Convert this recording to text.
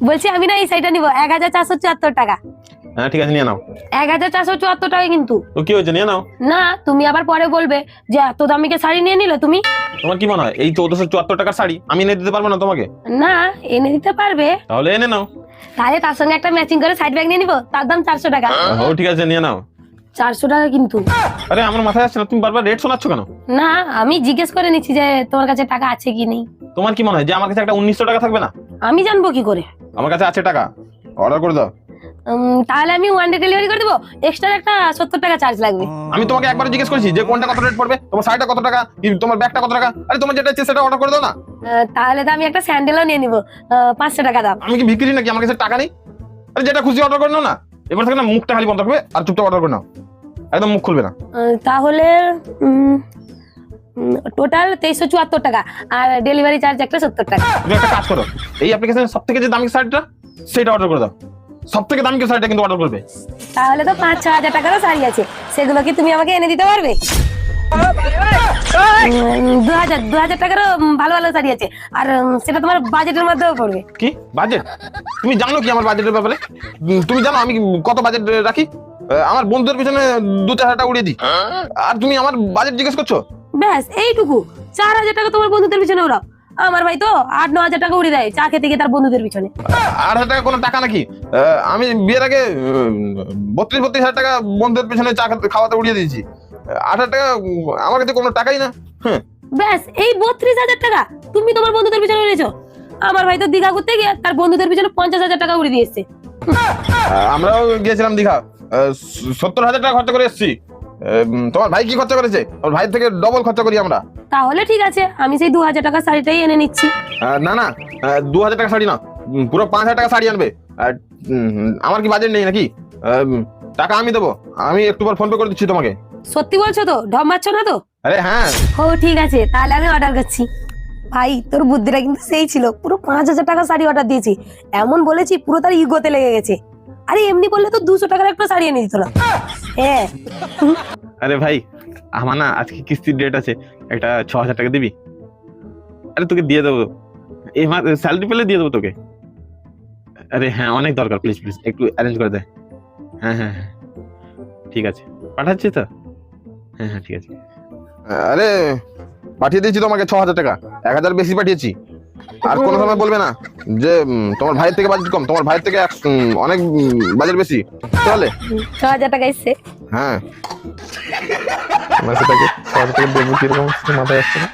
বলছি আমি না এই শাড়িটা নিব। এক হাজার চারশো চুয়াত্তর টাকা। হ্যাঁ ঠিক আছে নিয়ে নাও। এক হাজার চারশো চুয়াত্তর টাকা কিন্তু। তো কি হয়েছে? নিয়ে নাও। না তুমি আবার পরে বলবে যে এত দামিকে শাড়ি নিয়ে নিলে তুমি? তোমার কি মনে হয়? এই চৌদ্দশো চুয়াত্তর টাকার শাড়ি আমি এনে দিতে পারব না তোমাকে? না এনে দিতে পারবে। তাহলে এনে নাও। তাহলে তার সঙ্গে একটা ম্যাচিং করে সাইড ব্যাগ নিয়ে নিবো তার দাম চারশো টাকা। ও ঠিক আছে নিয়ে নাও। চারশো টাকা কিন্তু। আরে আমার মাথায় আসছে না তুমি বারবার রেট শোনাচ্ছ কেন? না আমি জিজ্ঞেস করে নিচ্ছি যে তোমার কাছে টাকা আছে কি নেই। তোমার কি মনে হয় যে আমার কাছে একটা উনিশশো টাকা থাকবে না? আমি জানব কি করে? আমার কাছে আছে টাকা। অর্ডার করে দাও। উম, তাহলে আমি ওয়ান ডে ডেলিভারি করে দেবো? এক্সট্রা একটা সত্তর টাকা চার্জ লাগবে। আমি তোমাকে একবার জিজ্ঞেস করেছি যে কোনটা কত রেট পড়বে? তোমার শাড়িটা কত টাকা? কি তোমার ব্যাগটা কত টাকা? আরে তোমার যেটা ইচ্ছে সেটা অর্ডার করে দাও না। আহ, তাহলে তো আমি একটা স্যান্ডেলও নিয়ে নিবো। আহ, পাঁচশো টাকা দাম। আমি কি বিক্রি নাকি? আমার কাছে টাকা নেই? আরে যেটা খুশি অর্ডার করে নাও না। এবার থেকে না মুখটা খালি বন্ধ করবে আর চুপচাপ অর্ডার করে নাও। একদম মুখ খুলবে না। তাহলে টোটাল তেইশশো চুয়াত্তর টাকা আর ডেলিভারি চার্জ একটা সত্তর টাকা। তুমি একটা কাজ করো এই অ্যাপ্লিকেশনের সব থেকে যে দামি শাড়িটা সেটা অর্ডার করে দাও। সব থেকে দামি শাড়িটা কিন্তু অর্ডার করবে। তাহলে তো পাঁচ ছ হাজার টাকারও শাড়ি আছে সেগুলো কি তুমি আমাকে এনে দিতে পারবে? দু হাজার দু হাজার টাকারও ভালো ভালো শাড়ি আছে। আর সেটা তোমার বাজেটের মধ্যেও পড়বে। কি? বাজেট তুমি জানো কি আমার বাজেটের ব্যাপারে? তুমি জানো আমি কত বাজেট রাখি? আমার বন্ধুদের পিছনে দু চার হাজার টাকা উড়িয়ে দিই। আর তুমি আমার বাজেট জিজ্ঞেস করছ? ব্যাস এইটুকু। চার হাজার টাকা তোমার বন্ধুদের পিছনে ওরাও আমার ভাই তো আট ন হাজার টাকা উড়ে দেয় চা খেতে গিয়ে তার বন্ধুদের পিছনে। আট হাজার টাকা কোনো টাকা নাকি? আমি বিয়ের আগে বত্রিশ বত্রিশ হাজার টাকা বন্ধুদের পিছনে চা খাওয়াতে উড়িয়ে দিয়েছি। হাজার টাকা আমার কাছে কোনো টাকাই না। হ্যাঁ ব্যাস এই বত্রিশ হাজার টাকা তুমি তোমার বন্ধুদের পিছনে উড়েছো আমার ভাই তো দীঘা ঘুরতে গিয়ে তার বন্ধুদের পিছনে পঞ্চাশ হাজার টাকা উড়ে দিয়েছে আমরাও গিয়েছিলাম দীঘা। সত্তর হাজার টাকা খরচা করে এসেছি। তোমার ভাই কি খরচা করেছে? ওর ভাই থেকে ডবল খরচা করি আমরা। তাহলে ঠিক আছে আমি সেই দু হাজার টাকা শাড়িটাই এনে নিচ্ছি। না না দু হাজার টাকা শাড়ি না। পুরো পাঁচ হাজার টাকা শাড়ি আনবে। আমার কি বাজেট নেই নাকি? টাকা আমি দেবো। আমি একটু পর ফোন পে করে দিচ্ছি তোমাকে। সত্যি বলছো তো? ঢপ মারছো না তো? আরে হ্যাঁ। ও ঠিক আছে তাহলে আমি অর্ডার করছি। ভাই তোর বুদ্ধিটা কিন্তু সেই ছিল। পুরো পাঁচ হাজার টাকা শাড়ি অর্ডার দিয়েছি। এমন বলেছি পুরো তার ইগোতে লেগে গেছে। আরে এমনি বললে তো দুশো টাকার একটা শাড়ি এনে দিত না। হ্যাঁ। আরে ভাই আমার না আজকে কিস্তির ডেট আছে। একটা ছ হাজার টাকা দিবি? আরে তোকে দিয়ে দেবো। এই মাস স্যালারি পেলে দিয়ে দেবো তোকে। আরে হ্যাঁ অনেক দরকার। প্লিজ প্লিজ একটু অ্যারেঞ্জ করে দে। হ্যাঁ হ্যাঁ হ্যাঁ। ঠিক আছে। পাঠাচ্ছি তো? হ্যাঁ হ্যাঁ ঠিক আছে। আরে পাঠিয়ে দিয়েছি তোমাকে ছ হাজার টাকা। এক হাজার বেশি পাঠিয়েছি। আর কোনো সময় বলবে না যে তোমার ভাইয়ের থেকে বাজেট কম তোমার ভাইয়ের থেকে এক- অনেক বাজেট বেশি। তাহলে? ছ হাজার টাকা এসছে। হ্যাঁ। মাসে ছ হাজার টাকা দেবো কীরকম মাথায় আসছে না?